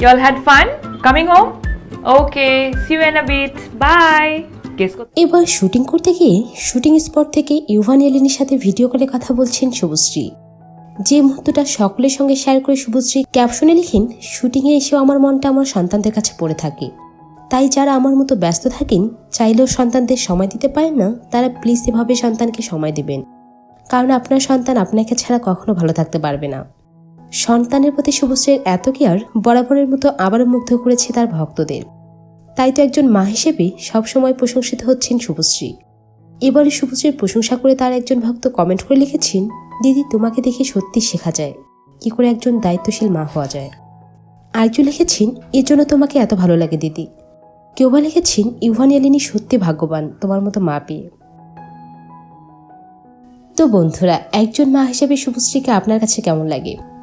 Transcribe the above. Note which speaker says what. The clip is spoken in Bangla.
Speaker 1: You all had fun coming home? Okay, see you in a bit. Bye.
Speaker 2: এবার শুটিং করতে গিয়ে শুটিং স্পট থেকে ইউভান এলিনের সাথে ভিডিও কলে কথা বলছেন শুভশ্রী যে মুহূর্তটা সকলের সঙ্গে শেয়ার করে শুভশ্রী ক্যাপশনে লিখেন শুটিংয়ে এসেও আমার মনটা আমার সন্তানদের কাছে পড়ে থাকে তাই যারা আমার মতো ব্যস্ত থাকেন চাইলেও সন্তানদের সময় দিতে পারেন না তারা প্লিজ এভাবে সন্তানকে সময় দিবেন কারণ আপনার সন্তান আপনাকে ছাড়া কখনো ভালো থাকতে পারবে না সন্তানের প্রতি শুভশ্রীর এত কেয়ার বরাবরের মতো আবারও মুগ্ধ করেছে তার ভক্তদের। তাই তো একজন মা হিসেবে সবসময় প্রশংসিত হচ্ছেন শুভশ্রী। এবারে শুভশ্রীর প্রশংসা করে তার একজন ভক্ত কমেন্ট করে লিখেছেন, দিদি, তোমাকে দেখে সত্যি শেখা যায়। কি করে একজন দায়িত্বশীল মা হওয়া যায়? আরেকজন লিখেছেন, এর জন্য তোমাকে এত ভালো লাগে দিদি। কেউ বা লিখেছেন ইউভান এলিনী সত্যি ভাগ্যবান, তোমার মতো মা পেয়ে। তো বন্ধুরা, একজন মা হিসেবে শুভশ্রীকে আপনার কাছে কেমন লাগে?